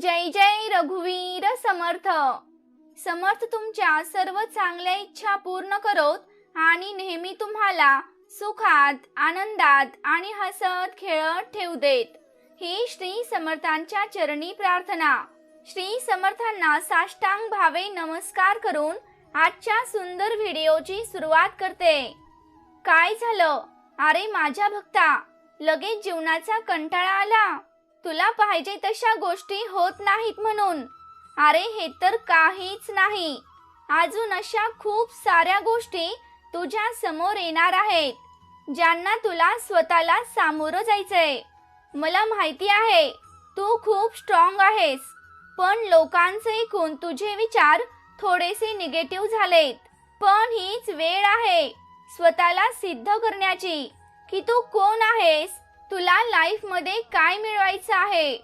जय जय रघुवीर समर्थ. समर्थ तुमच्या सर्व चांगल्या इच्छा पूर्ण करोत आणि नेहमी तुम्हाला सुखात आनंदात आणि हसत खेळत ठेवू देत. ही श्री समर्थांच्या चरणी प्रार्थना. श्री समर्थांना साष्टांग भावे नमस्कार करून आजच्या सुंदर व्हिडिओची सुरुवात करते. काय झालं? अरे माझ्या भक्ता लगेच जीवनाचा कंटाळा आला? तुला पाहिजे तशा गोष्टी होत नाहीत म्हणून. अरे हे तर काहीच नाही. अजून अशा खूप साऱ्या गोष्टी तुझ्या समोर येणार आहेत ज्यांना तुला स्वतःला सामोरं जायचंय. मला माहिती आहे तू खूप स्ट्रॉंग आहेस पण लोकांचे ऐकून तुझे विचार थोडेसे निगेटिव्ह झालेत. पण हीच वेळ आहे स्वतःला सिद्ध करण्याची की तू कोण आहेस तुला लाईफमध्ये काय मिळवायचं आहे?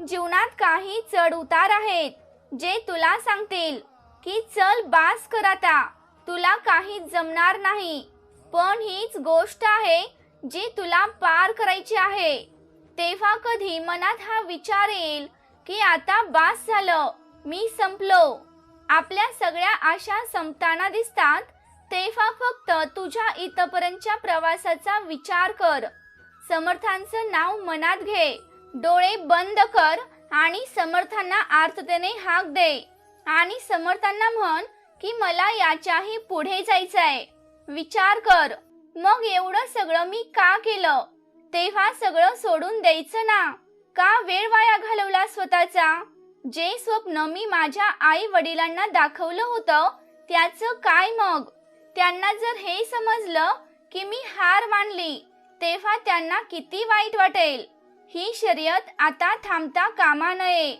जीवनात काही चढ उतार आहेत जे तुला सांगतील की चल बास कर आता. तुला काही जमणार नाही पण हीच गोष्ट आहे जी तुला पार करायची आहे. तेव्हा कधी मनात हा विचार येईल की आता बास झालं मी संपलो. आपल्या सगळ्या आशा संपताना दिसतात तेव्हा फक्त तुझ्या इथपर्यंतच्या प्रवासाचा विचार कर. समर्थांचं नाव मनात घे. डोळे बंद कर आणि समर्थांना आर्थतेने हाक दे. आणि समर्थांना म्हण की मला याच्याही पुढे जायचंय. विचार कर. मग एवढं सगळं मी का केलं? तेव्हा सगळं सोडून द्यायचं ना? का वेळ वाया घालवला स्वतःचा? जे स्वप्न मी माझ्या आई वडिलांना दाखवलं होतं त्याचं काय मग? त्यांना जर हे समजलं की मी हार मानली तेव्हा त्यांना किती वाईट वाटेल. ही शर्यत आता थांबता कामा नये.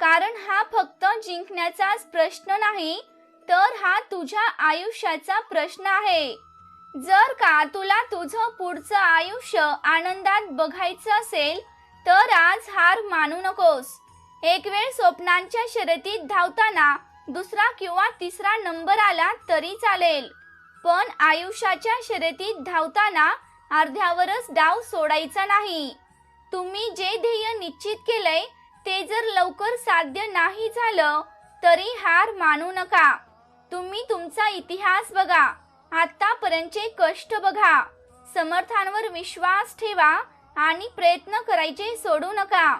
कारण हा फक्त जिंकण्याचाच प्रश्न नाही तर हा तुझ्या आयुष्याचा प्रश्न आहे. जर का तुला तुझं पुढचं आयुष्य आनंदात बघायचं असेल तर आज हार मानू नकोस. एक वेळ स्वप्नांच्या शर्यतीत धावताना दुसरा किंवा तिसरा नंबर आला तरी चालेल. पण आयुष्याच्या शर्यतीत धावताना अर्ध्यावरच डाव सोडायचा नाही. तुम्ही जे ध्येय निश्चित केलंय ते जर लवकर साध्य नाही झालं तरी हार मानू नका. तुम्ही तुमचा इतिहास बघा. आतापर्यंतचे कष्ट बघा. समर्थांवर विश्वास ठेवा आणि प्रयत्न करायचे सोडू नका.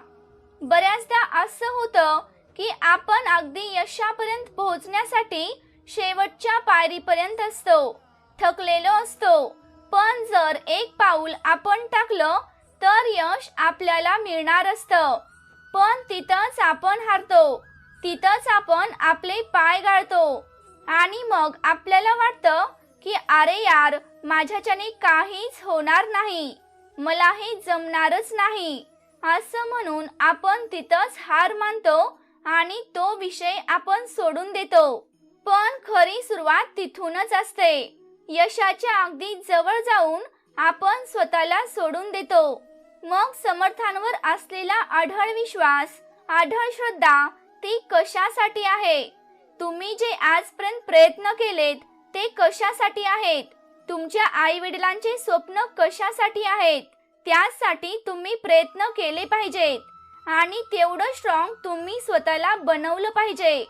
बऱ्याचदा असं होतं की आपण अगदी यशापर्यंत पोहोचण्यासाठी शेवटच्या पायरीपर्यंत असतो थकलेलो असतो. पण जर एक पाऊल आपण टाकलं तर यश आपल्याला मिळणार असतं. पण तिथंच आपण हारतो. तिथंच आपण आपले पाय गाळतो. आणि मग आपल्याला वाटतं की अरे यार माझ्याच्याने काहीच होणार नाही. मला हे जमणारच नाही. असं म्हणून आपण तिथंच हार मानतो आणि तो विषय आपण सोडून देतो. पण खरी सुरुवात तिथूनच असते. यशाच्या अगदी जवळ जाऊन आपण स्वतःला सोडून देतो. मग समर्थांवर असलेला आढळ विश्वास आढळ श्रद्धा ती कशासाठी आहे? तुम्ही जे आजपर्यंत प्रयत्न केलेत ते कशासाठी आहेत? तुमच्या आई वडिलांचे स्वप्न कशासाठी आहेत? त्यासाठी तुम्ही प्रयत्न केले पाहिजेत. आणि तेवढं स्ट्रॉंग तुम्ही स्वतःला बनवलं पाहिजे.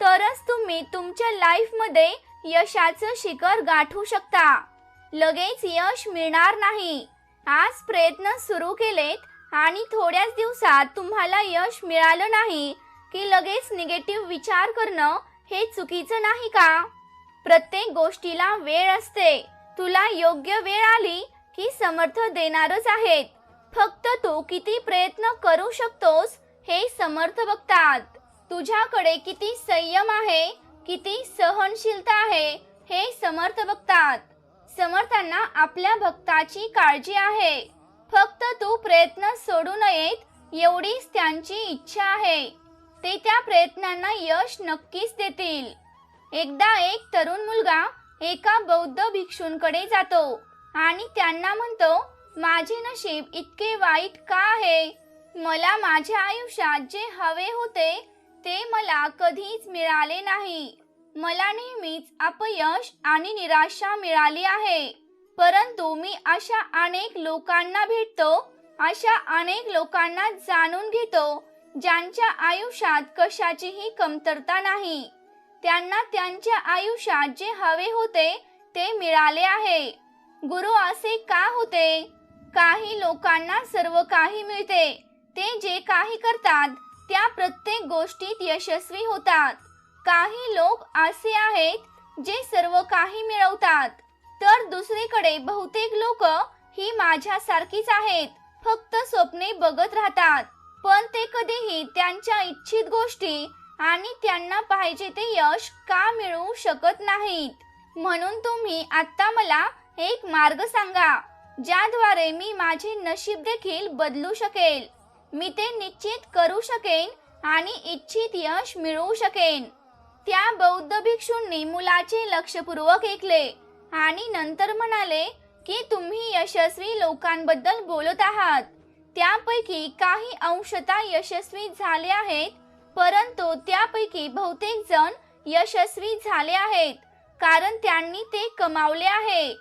तरच तुम्ही तुमच्या लाईफमध्ये यशाचं शिखर गाठू शकता. लगेच यश मिळणार नाही. आज प्रयत्न सुरू केलेत आणि थोड्याच दिवसात तुम्हाला यश मिळालं नाही की लगेच निगेटिव्ह विचार करणं हे चुकीचं नाही का? प्रत्येक गोष्टीला वेळ असते. तुला योग्य वेळ आली की समर्थ देणारच आहेत. फक्त तू किती प्रयत्न करू शकतोस हे समर्थ बघतात. तुझ्याकडे किती संयम आहे किती सहनशीलता आहे हे समर्थ बघतात. समर्थांना आपल्या भक्ताची काळजी आहे. फक्त तू प्रयत्न सोडू नयेत एवढीच त्यांची इच्छा आहे. ते त्या प्रयत्नांना यश नक्कीच देतील. एकदा एक तरुण मुलगा एका बौद्ध भिक्षूंकडे जातो आणि त्यांना म्हणतो माझे नशीब इतके वाईट का आहे? मला माझ्या आयुष्यात जे हवे होते ते मला कधीच मिळाले नाही. मला नेहमीच अपयश आणि निराशा मिळाली आहे. परंतु मी अशा अनेक लोकांना भेटतो अशा अनेक लोकांना जाणून घेतो ज्यांच्या आयुष्यात कशाचीही कमतरता नाही. त्यांना त्यांच्या आयुष्यात जे हवे होते ते मिळाले आहे. गुरु असे का होते? काही लोकांना सर्व काही मिळते. ते जे काही करतात त्या प्रत्येक गोष्टीत यशस्वी होतात. काही लोक असे आहेत जे सर्व काही मिळवतात. तर दुसरीकडे बहुतेक लोक ही माझ्यासारखीच आहेत फक्त स्वप्ने बघत राहतात. पण ते कधीही त्यांच्या इच्छित गोष्टी आणि त्यांना पाहिजे ते यश का मिळवू शकत नाहीत. म्हणून तुम्ही आत्ता मला एक मार्ग सांगा ज्याद्वारे मी माझे नशीब देखील बदलू शकेल. मी ते निश्चित करू शकेन आणि इच्छित यश मिळवू शकेन. त्या बौद्ध भिक्षूंनी मुलाचे लक्षपूर्वक ऐकले आणि नंतर म्हणाले की तुम्ही यशस्वी लोकांबद्दल बोलत आहात. त्यापैकी काही अंशता यशस्वी झाले आहेत परंतु त्यापैकी बहुतेक जण यशस्वी झाले आहेत कारण त्यांनी ते कमावले आहे.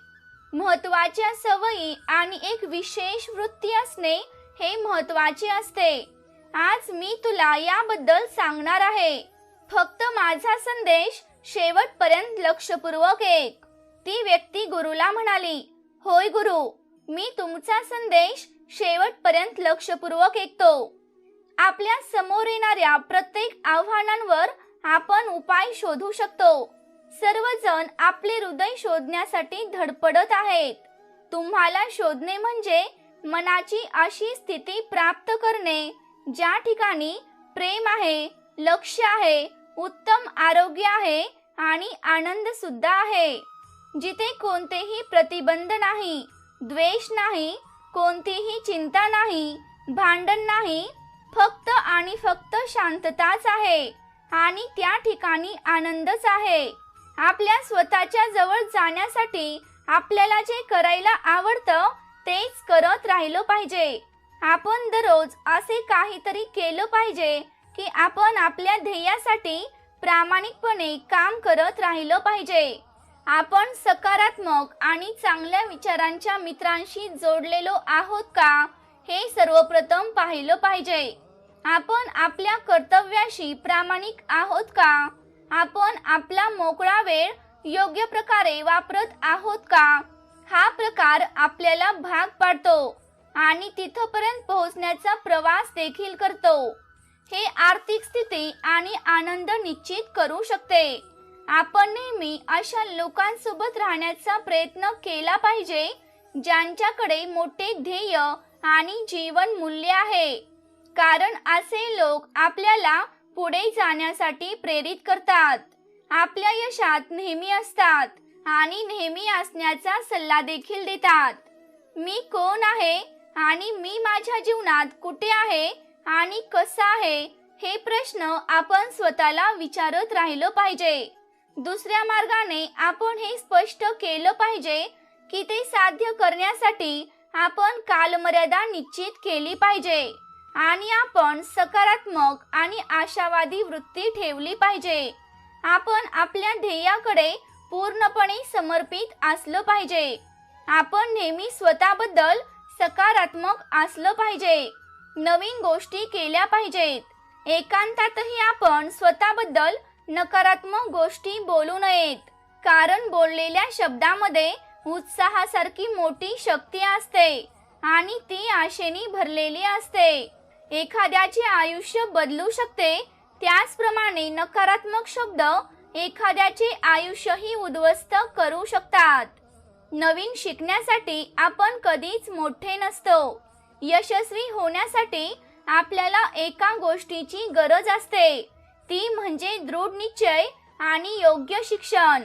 महत्त्वाच्या सवयी आणि एक विशेष वृत्ती असणे हे महत्त्वाचे असते. आज मी तुला याबद्दल सांगणार आहे. फक्त माझा संदेश शेवटपर्यंत लक्षपूर्वक ऐक. ती व्यक्ती गुरुला म्हणाली होय गुरु मी तुमचा संदेश शेवटपर्यंत लक्षपूर्वक ऐकतो. आपल्यासमोर येणाऱ्या प्रत्येक आव्हानांवर आपण उपाय शोधू शकतो. सर्वजण आपले हृदय शोधण्यासाठी धडपडत आहेत. तुम्हाला शोधणे म्हणजे मनाची अशी स्थिती प्राप्त करणे ज्या ठिकाणी प्रेम आहे लक्ष आहे उत्तम आरोग्य आहे आणि आनंद सुद्धा आहे. जिथे कोणतेही प्रतिबंध नाही द्वेष नाही कोणतीही चिंता नाही भांडण नाही फक्त आणि फक्त शांतताच आहे आणि त्या ठिकाणी आनंदच आहे. आपल्या स्वतःच्या जवळ जाण्यासाठी आपल्याला जे करायला आवडतं तेच करत राहिलं पाहिजे. आपण दररोज असे काहीतरी केलं पाहिजे की आपण आपल्या ध्येयासाठी प्रामाणिकपणे काम करत राहिलं पाहिजे. आपण सकारात्मक आणि चांगल्या विचारांच्या मित्रांशी जोडलेलो आहोत का हे सर्वप्रथम पाहिलं पाहिजे. आपण आपल्या कर्तव्याशी प्रामाणिक आहोत का आपण आपला मोकळा वेळ योग्य प्रकारे वापरत आहोत का हा प्रकार आपल्याला भाग पाडतो आणि तिथपर्यंत पोहोचण्याचा प्रवास देखील करतो. हे आर्थिक स्थिती आणि आनंद निश्चित करू शकते. आपण नेहमी अशा लोकांसोबत राहण्याचा प्रयत्न केला पाहिजे ज्यांच्याकडे मोठे ध्येय आणि जीवन मूल्य आहे. कारण असे लोक आपल्याला पुढे जाण्यासाठी प्रेरित करतात. आपल्या यशात नेहमी असतात. आणि नेहमी असण्याचा सल्ला देखील देतात. मी कोण आहे? आणि मी माझ्या जीवनात कुठे आहे? आणि कसा आहे? हे प्रश्न आपण स्वतःला विचारत राहिलं पाहिजे. दुसऱ्या मार्गाने आपण हे स्पष्ट केलं पाहिजे की ते साध्य करण्यासाठी आपण कालमर्यादा निश्चित केली पाहिजे. आणि आपण सकारात्मक आणि आशावादी वृत्ती ठेवली पाहिजे. आपण आपल्या ध्येयाकडे पूर्णपणे समर्पित असलं पाहिजे. आपण नेहमी स्वतःबद्दल सकारात्मक असलं पाहिजे. नवीन गोष्टी केल्या पाहिजेत. एकांतातही आपण स्वतःबद्दल नकारात्मक गोष्टी बोलू नयेत. कारण बोललेल्या शब्दामध्ये उत्साहासारखी मोठी शक्ती असते आणि ती आशेने भरलेली असते. एखाद्याचे आयुष्य बदलू शकते त्याचप्रमाणे नकारात्मक शब्द एखाद्याचे आयुष्यही उद्ध्वस्त करू शकतात. नवीन शिकण्यासाठी आपण कधीच मोठे नसतो. यशस्वी होण्यासाठी आपल्याला एका गोष्टीची गरज असते. ती म्हणजे दृढ निश्चय आणि योग्य शिक्षण.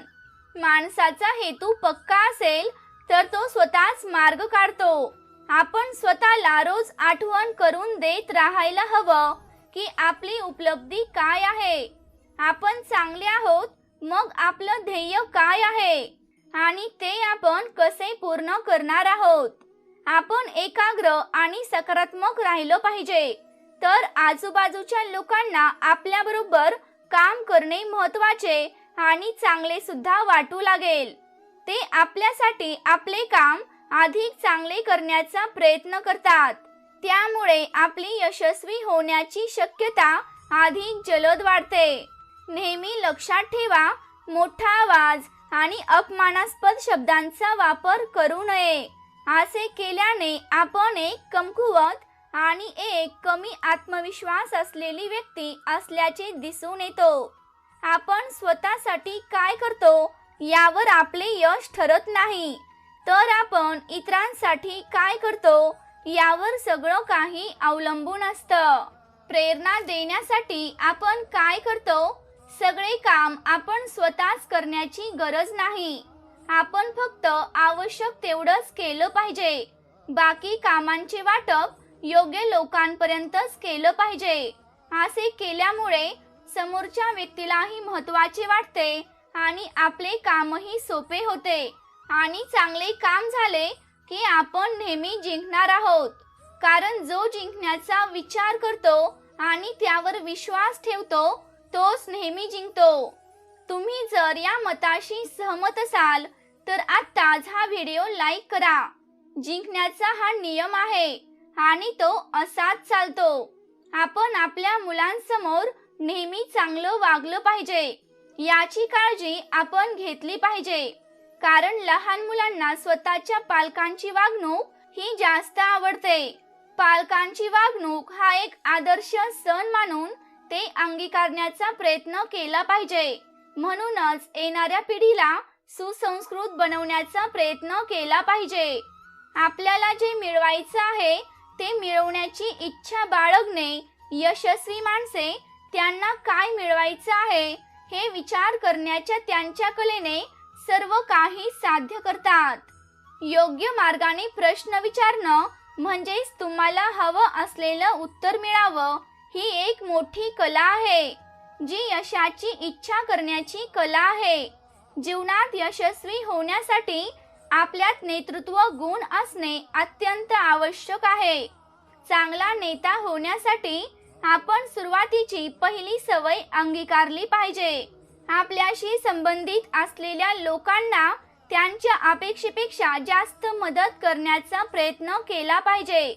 माणसाचा हेतू पक्का असेल तर तो स्वतःच मार्ग काढतो. आपण स्वतःला रोज आठवण करून देत राहायला हवं की आपली उपलब्धी काय आहे. आपण चांगले आहोत मग आपलं ध्येय काय आहे? आणि ते आपण कसे पूर्ण करणार आहोत? आपण एकाग्र आणि सकारात्मक राहिलो पाहिजे. तर आजूबाजूच्या लोकांना आपल्याबरोबर काम करणे महत्त्वाचे आणि चांगले सुद्धा वाटू लागेल. ते आपल्यासाठी आपले काम अधिक चांगले करण्याचा प्रयत्न करतात. त्यामुळे आपली यशस्वी होण्याची शक्यता अधिक जलद वाढते. नेहमी लक्षात ठेवा मोठा आवाज आणि अपमानास्पद शब्दांचा वापर करू नये. असे केल्याने आपण एक कमकुवत आणि एक कमी आत्मविश्वास असलेली व्यक्ती असल्याचे दिसून येतो. आपण स्वतःसाठी काय करतो यावर आपले यश ठरत नाही. तर आपण इतरांसाठी काय करतो यावर सगळं काही अवलंबून असतं. प्रेरणा देण्यासाठी आपण काय करतो सगळे काम आपण स्वतःच करण्याची गरज नाही. आपण फक्त आवश्यक तेवढंच केलं पाहिजे. बाकी कामांचे वाटप योग्य लोकांपर्यंतच केलं पाहिजे. असे केल्यामुळे समोरच्या व्यक्तीलाही महत्त्वाचे वाटते आणि आपले कामही सोपे होते आणि चांगले काम झाले की आपण नेहमी जिंकणार आहोत. कारण जो जिंकण्याचा विचार करतो आणि त्यावर विश्वास ठेवतो तोच नेहमी जिंकतो. तुम्ही जर या मताशी सहमत असाल तर आत्ताच हा व्हिडिओ लाईक करा. जिंकण्याचा हा नियम आहे आणि तो असाच चालतो. आपण आपल्या मुलांसमोर नेहमी चांगलं वागलं पाहिजे. याची काळजी आपण घेतली पाहिजे. कारण लहान मुलांना स्वतःच्या पालकांची वागणूक ही जास्त आवडते. पालकांची वागणूक हा एक आदर्श सण मानून ते अंगीकारण्याचा प्रयत्न केला पाहिजे. म्हणूनच येणाऱ्या पिढीला सुसंस्कृत बनवण्याचा प्रयत्न केला पाहिजे. आपल्याला जे मिळवायचं आहे ते मिळवण्याची इच्छा बाळगणे यशस्वी माणसे त्यांना काय मिळवायचं आहे हे विचार करण्याच्या त्यांच्या कलेने सर्व काही साध्य करतात. योग्य मार्गाने प्रश्न विचारणं म्हणजेच तुम्हाला हवं असलेलं उत्तर मिळावं ही एक मोठी कला आहे जी यशाची इच्छा करण्याची कला आहे. जीवनात यशस्वी होण्यासाठी आपल्यात नेतृत्व गुण असणे अत्यंत आवश्यक आहे. चांगला नेता होण्यासाठी आपण सुरुवातीची पहिली सवय अंगीकारली पाहिजे. आपल्याशी संबंधित असलेल्या लोकांना त्यांच्या अपेक्षेपेक्षा जास्त मदत करण्याचा प्रयत्न केला पाहिजे.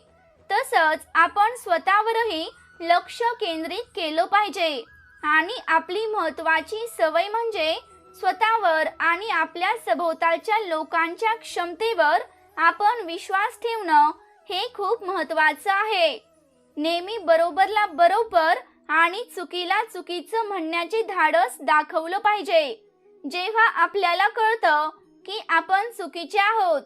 तसंच आपण स्वतःवरही लक्ष केंद्रित केलं पाहिजे. आणि आपली महत्वाची सवय म्हणजे स्वतःवर आणि आपल्या सभोवतालच्या लोकांच्या क्षमतेवर आपण विश्वास ठेवणं हे खूप महत्वाचं आहे. नेहमी बरोबरला बरोबर आणि चुकीला चुकीचं म्हणण्याचे धाडस दाखवलं पाहिजे. जेव्हा आपल्याला कळतं की आपण चुकीचे आहोत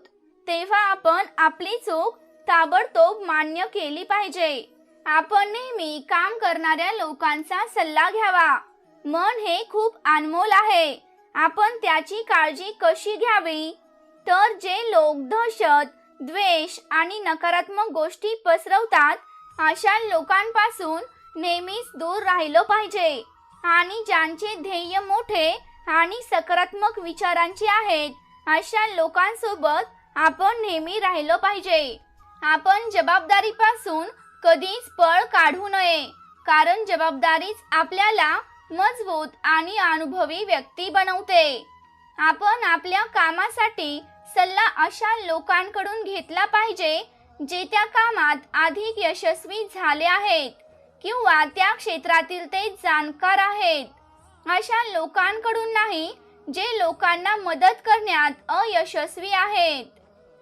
तेव्हा आपण आपली चूक ताबडतोब मान्य केली पाहिजे. आपण नेहमी काम करणाऱ्या लोकांचा सल्ला घ्यावा. मन हे खूप अनमोल आहे. आपण त्याची काळजी कशी घ्यावी? तर जे लोक दहशत द्वेष आणि नकारात्मक गोष्टी पसरवतात अशा लोकांपासून नेहमीच दूर राहिलं पाहिजे. आणि ज्यांचे ध्येय मोठे आणि सकारात्मक विचारांचे आहेत अशा लोकांसोबत आपण नेहमी राहिलं पाहिजे. आपण जबाबदारीपासून कधीच पळ काढू नये. कारण जबाबदारीच आपल्याला मजबूत आणि अनुभवी व्यक्ती बनवते. आपण आपल्या कामासाठी सल्ला अशा लोकांकडून घेतला पाहिजे जे त्या कामात अधिक यशस्वी झाले आहेत किंवा त्या क्षेत्रातील ते जाणकार आहेत. अशा लोकांकडून नाही जे लोकांना मदत करण्यात अयशस्वी आहेत.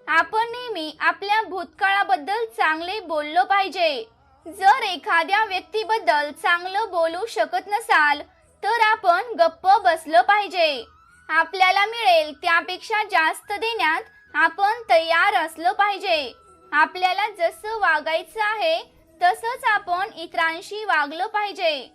आपण नेहमी आपल्या भूतकाळाबद्दल चांगले बोललो पाहिजे. जर एखाद्या व्यक्तीबद्दल चांगलं बोलू शकत नसाल तर आपण गप्प बसलं पाहिजे. आपल्याला मिळेल त्यापेक्षा जास्त देण्यात आपण तयार असलं पाहिजे. आपल्याला जसं वागायचं आहे तसंच आपण इतरांशी वागलं पाहिजे.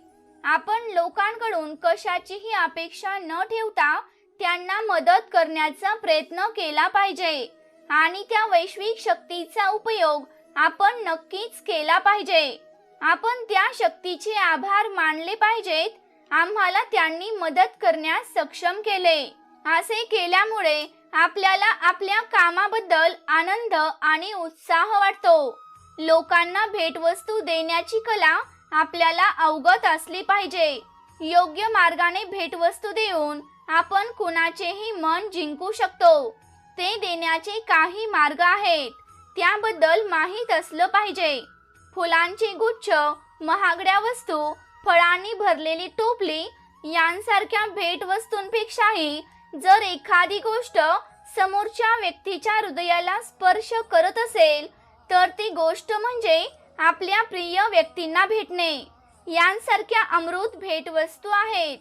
आपण लोकांकडून कशाचीही अपेक्षा न ठेवता त्यांना मदत करण्याचा प्रयत्न केला पाहिजे. आणि त्या वैश्विक शक्तीचा उपयोग आपण नक्कीच केला पाहिजे. आपण त्या शक्तीचे आभार मानले पाहिजेत. आम्हाला त्यांनी मदत करण्यास सक्षम केले. असे केल्यामुळे आपल्याला आपल्या कामाबद्दल आनंद आणि उत्साह वाटतो. लोकांना भेटवस्तू देण्याची कला आपल्याला अवगत असली पाहिजे. योग्य मार्गाने भेटवस्तू देऊन आपण कुणाचेही मन जिंकू शकतो. ते देण्याचे काही मार्ग आहेत. त्याबद्दल माहीत असलं पाहिजे. फुलांची गुच्छ महागड्या वस्तू फळांनी भरलेली टोपली यांसारख्या भेटवस्तूंपेक्षाही जर एखादी गोष्ट समोरच्या व्यक्तीच्या हृदयाला स्पर्श करत असेल तर ती गोष्ट म्हणजे आपल्या प्रिय व्यक्तींना भेटणे. यांसारख्या अमृत भेटवस्तू आहेत.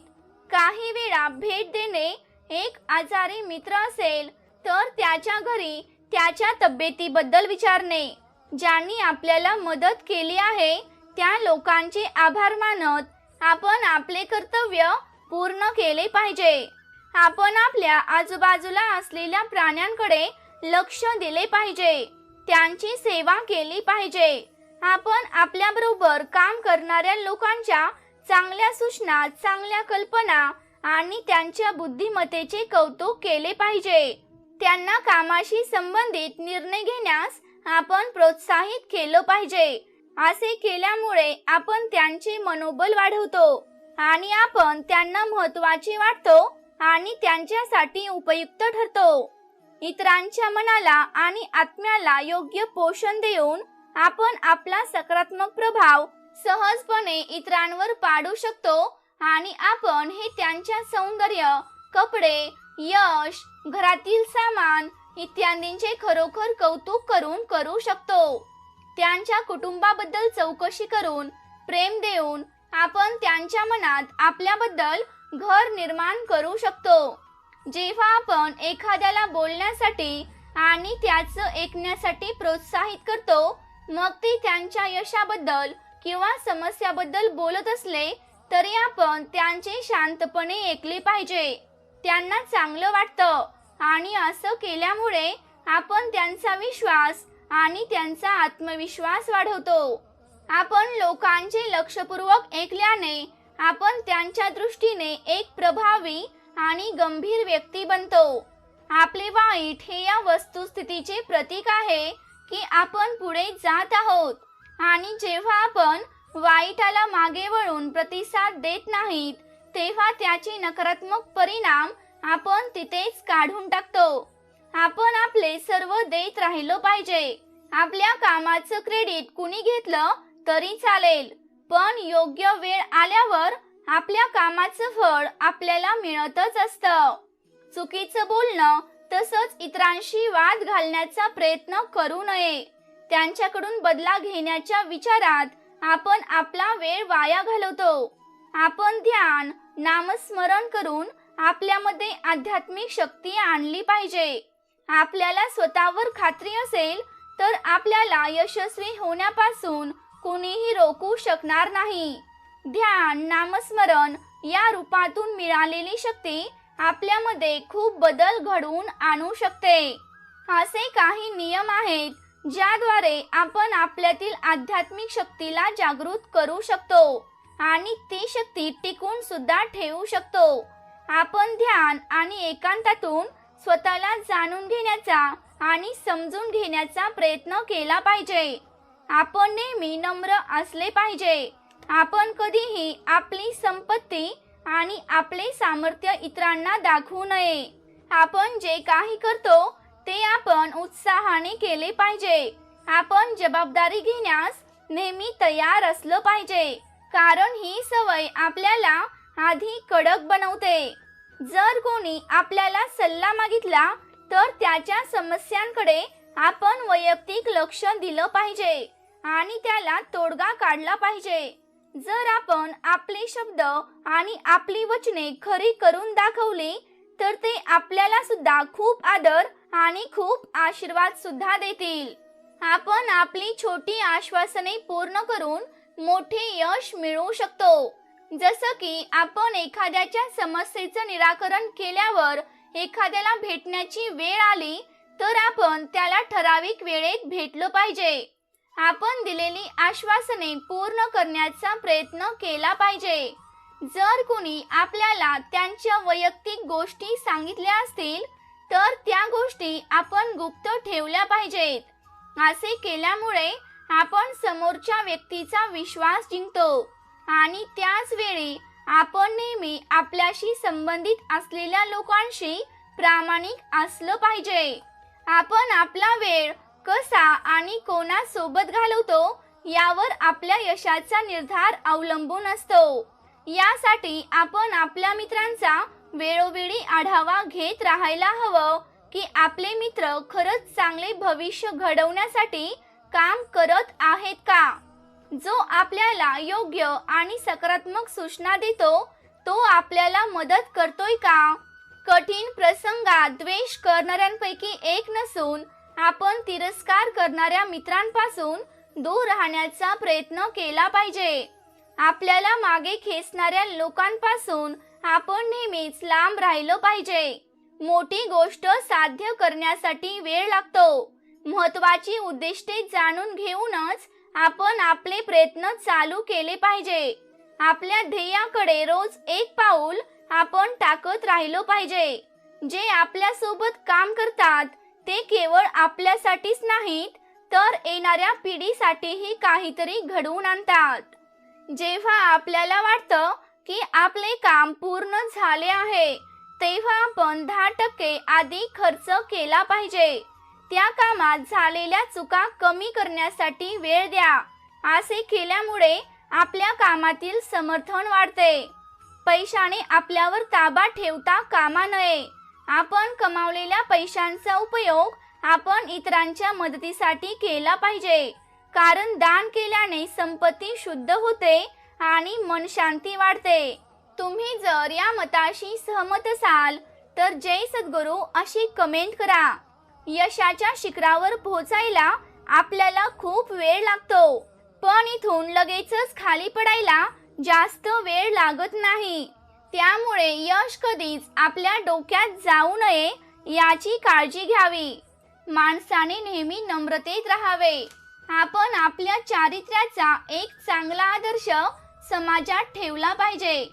काही वेळा भेट देणे एक आजारी मित्र असेल तर त्याच्या घरी त्याच्या तब्येतीबद्दल विचारणे. ज्यांनी आपल्याला मदत केली आहे त्या लोकांचे आभार मानत आपण आपले कर्तव्य पूर्ण केले पाहिजे. आपण आपल्या आजूबाजूला असलेल्या प्राण्यांकडे लक्ष दिले पाहिजे. त्यांची सेवा केली पाहिजे. आपण आपल्याबरोबर काम करणाऱ्या लोकांच्या चांगल्या सूचना चांगल्या कल्पना आणि त्यांच्या बुद्धिमत्तेचे कौतुक केले पाहिजे. त्यांना कामाशी संबंधित निर्णय घेण्यास आपण प्रोत्साहित केलं पाहिजे. असे केल्यामुळे आपण त्यांचे मनोबल वाढवतो आणि आपण त्यांना महत्त्वाचे वाटतो आणि त्यांच्यासाठी उपयुक्त ठरतो. इतरांच्या मनाला आणि आत्म्याला योग्य पोषण देऊन आपण आपला सकारात्मक प्रभाव सहजपणे इतरांवर पाडू शकतो आणि आपण हे त्यांच्या सौंदर्य कपडे यश घरातील सामान इत्यादींचे खरोखर कौतुक करून करू शकतो. त्यांच्या कुटुंबाबद्दल चौकशी करून प्रेम देऊन आपण त्यांच्या मनात आपल्याबद्दल घर निर्माण करू शकतो. जेव्हा आपण एखाद्याला बोलण्यासाठी आणि त्याचं ऐकण्यासाठी प्रोत्साहित करतो मग ते त्यांच्या यशाबद्दल किंवा समस्याबद्दल बोलत असले तरी आपण त्यांचे शांतपणे ऐकले पाहिजे. त्यांना चांगलं वाटतं. आणि असं केल्यामुळे आपण त्यांचा विश्वास आणि त्यांचा आत्मविश्वास वाढवतो. आपण लोकांचे लक्षपूर्वक ऐकल्याने आपण त्यांच्या दृष्टीने एक प्रभावी आणि गंभीर व्यक्ती बनतो. आपले वाईट हे या वस्तुस्थितीचे प्रतीक आहे की आपण पुढे जात आहोत. आणि जेव्हा आपण वाईटाला मागे वळून प्रतिसाद देत नाहीत तेव्हा त्याचे नकारात्मक परिणाम आपण तिथेच काढून टाकतो. आपण आपले सर्व देत राहिलो पाहिजे. आपल्या कामाचं क्रेडिट कुणी घेतलं तरी चालेल. पण योग्य वेळ आल्यावर आपल्या कामाचं फळ आपल्याला मिळतच असतं. चुकीचं बोलणं तसंच इतरांशी वाद घालण्याचा प्रयत्न करू नये. त्यांच्याकडून बदला घेण्याच्या विचारात आपण आपला वेळ वाया घालवतो. आपण ध्यान नामस्मरण करून आपल्यामध्ये आध्यात्मिक शक्ती आणली पाहिजे. आपल्याला स्वतःवर खात्री असेल तर आपल्याला यशस्वी होण्यापासून कोणीही रोखू शकणार नाही. ध्यान नामस्मरण या रूपातून मिळालेली शक्ती आपल्यामध्ये खूप बदल घडवून आणू शकते. असे काही नियम आहेत ज्याद्वारे आपण आपल्यातील आध्यात्मिक शक्तीला जागृत करू शकतो आणि ती शक्ती टिकून सुद्धा ठेवू शकतो. आपण ध्यान आणि एकांतातून स्वतःला जाणून घेण्याचा आणि समजून घेण्याचा प्रयत्न केला पाहिजे. आपण नेहमी नम्र असले पाहिजे. आपण कधीही आपली संपत्ती आणि आपले सामर्थ्य इतरांना दाखवू नये. आपण जे काही करतो ते आपण उत्साहाने केले पाहिजे. आपण जबाबदारी घेण्यास नेहमी तयार असलं पाहिजे. कारण ही सवय आपल्याला आधी कडक बनवते. जर कोणी आपल्याला सल्ला मागितला तर त्याच्या समस्यांकडे आपण वैयक्तिक लक्ष दिलं पाहिजे आणि त्याला तोडगा काढला पाहिजे. जर आपण आपले शब्द आणि आपली वचने खरी करून दाखवली तर ते आपल्याला सुद्धा खूप आदर आणि खूप आशीर्वाद सुद्धा देतील. आपण आपली छोटी आश्वासने पूर्ण करून मोठे यश मिळवू शकतो. जसं की आपण एखाद्याच्या समस्येचं निराकरण केल्यावर एखाद्याला भेटण्याची वेळ आली तर आपण त्याला ठराविक वेळेत भेटलं पाहिजे. आपण दिलेली आश्वासने पूर्ण करण्याचा प्रयत्न केला पाहिजे. जर कुणी आपल्याला त्यांच्या वैयक्तिक गोष्टी सांगितल्या असतील तर त्या गोष्टी आपण गुप्त ठेवल्या पाहिजेत. असे केल्यामुळे आपण समोरच्या व्यक्तीचा विश्वास जिंकतो. आणि त्याच वेळी आपण नेहमी आपल्याशी संबंधित असलेल्या लोकांशी प्रामाणिक असलं पाहिजे. आपण आपला वेळ कसा आणि कोणासोबत घालवतो यावर आपल्या यशाचा निर्धार अवलंबून असतो. यासाठी आपण आपल्या मित्रांचा वेळोवेळी आढावा घेत राहायला हवं की आपले मित्र खरंच चांगले भविष्य घडवण्यासाठी काम करत आहेत का? जो आपल्याला योग्य आणि सकारात्मक सूचना देतो तो आपल्याला मदत करतोय का? कठीण प्रसंगात द्वेष करणाऱ्यांपैकी एक नसून आपण तिरस्कार करणाऱ्या मित्रांपासून दूर राहण्याचा प्रयत्न केला पाहिजे. आपल्याला मागे खेचणाऱ्या लोकांपासून आपण नेहमीच लांब राहिलं पाहिजे. मोठी गोष्ट साध्य करण्यासाठी वेळ लागतो. महत्वाची उद्दिष्टे जाणून घेऊनच आपण आपले प्रयत्न चालू केले पाहिजे. आपल्या ध्येयाकडे रोज एक पाऊल आपण टाकत राहिलो पाहिजे. जे आपल्यासोबत काम करतात ते केवळ आपल्यासाठीच नाहीत तर येणाऱ्या पिढीसाठीही काहीतरी घडवून आणतात. जेव्हा आपल्याला वाटतं की आपले काम पूर्ण झाले आहे तेव्हा आपण दहा टक्के आधी खर्च केला पाहिजे. त्या कामात झालेल्या चुका कमी करण्यासाठी वेळ द्या. असे केल्यामुळे आपल्या कामातील समर्थन वाढते. पैशाने आपल्यावर ताबा ठेवता कामा नये. आपण कमावलेल्या पैशांचा उपयोग आपण इतरांच्या मदतीसाठी केला पाहिजे. कारण दान केल्याने संपत्ती शुद्ध होते आणि मन शांती वाढते. तुम्ही जर या मताशी सहमत असाल तर जय सद्गुरू अशी कमेंट करा. यशाच्या शिखरावर पोहोचायला आपल्याला खूप वेळ लागतो. पण इथून लगेचच खाली पडायला जास्त वेळ लागत नाही. त्यामुळे यश कधीच आपल्या डोक्यात जाऊ नये याची काळजी घ्यावी. माणसाने नेहमी नम्रतेत राहावे. आपण आपल्या चारित्र्याचा एक चांगला आदर्श समाजात ठेवला पाहिजे.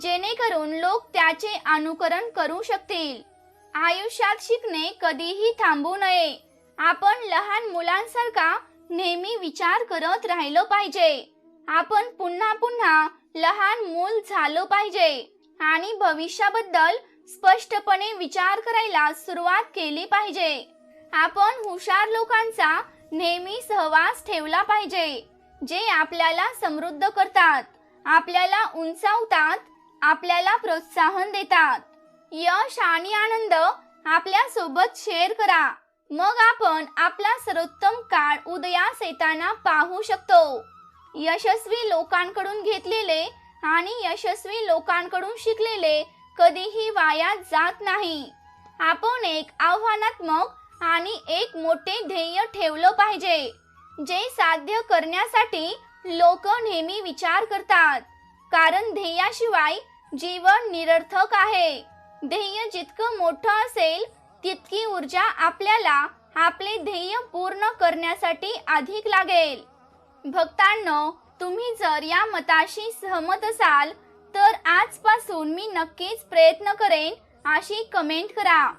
जेणेकरून लोक त्याचे अनुकरण करू शकतील. आयुष्यात शिकणे कधीही थांबू नये. आपण लहान मुलांसारखा नेहमी विचार करत राहिलो पाहिजे. आपण पुन्हा पुन्हा लहान मूल झालो पाहिजे आणि भविष्याबद्दल स्पष्टपणे विचार करायला सुरुवात केली पाहिजे. आपण हुशार लोकांचा नेहमी सहवास ठेवला पाहिजे जे आपल्याला समृद्ध करतात आपल्याला उंचावतात आपल्याला प्रोत्साहन देतात. यश आणि आनंद आपल्यासोबत शेअर करा. मग आपण आपला सर्वोत्तम काळ उदयास येताना पाहू शकतो. यशस्वी लोकांकडून घेतलेले आणि यशस्वी लोकांकडून शिकलेले कधीही वाया जात नाही. आपण एक आव्हानात्मक आणि एक मोठे ध्येय ठेवलं पाहिजे जे साध्य करण्यासाठी लोक नेहमी विचार करतात. कारण ध्येयाशिवाय जीवन निरर्थक आहे. ध्येय जितकं मोठं असेल तितकी ऊर्जा आपल्याला आपले ध्येय पूर्ण करण्यासाठी अधिक लागेल. भक्तांनो तुम्ही जर या मताशी सहमत असाल तर आजपासून मी नक्कीच प्रयत्न करेन अशी कमेंट करा.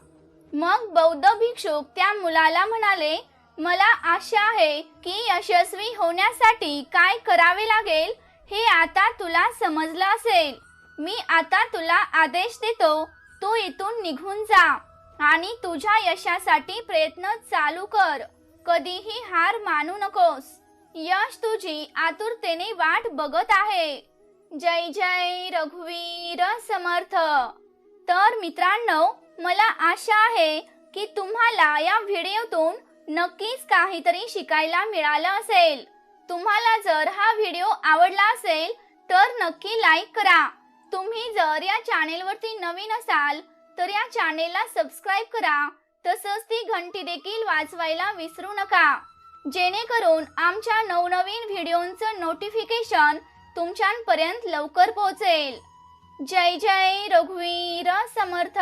मग बौद्ध भिक्षुक त्या मुलाला म्हणाले मला आशा आहे की यशस्वी होण्यासाठी काय करावे लागेल हे आता तुला समजलं असेल. मी आता तुला आदेश देतो तू इथून निघून जा आणि तुझ्या यशासाठी प्रयत्न चालू कर. कधीही हार मानू नकोस. यश तुझी आतुरतेने वाट बघत आहे. जय जय रघुवीर समर्थ. तर मित्रांनो मला आशा आहे की तुम्हाला या व्हिडिओतून नक्कीच काहीतरी शिकायला मिळालं असेल. तुम्हाला जर हा व्हिडिओ आवडला असेल तर नक्की लाईक करा. तुम्ही जर या चॅनेलवरती नवीन असाल तर या चॅनेलला सबस्क्राईब करा. तसंच ती घंटी देखील वाजवायला विसरू नका. जेणेकरून आमच्या नवनवीन व्हिडिओंचं नोटिफिकेशन तुमच्यापर्यंत लवकर पोहोचेल. जय जय रघुवीर समर्थ.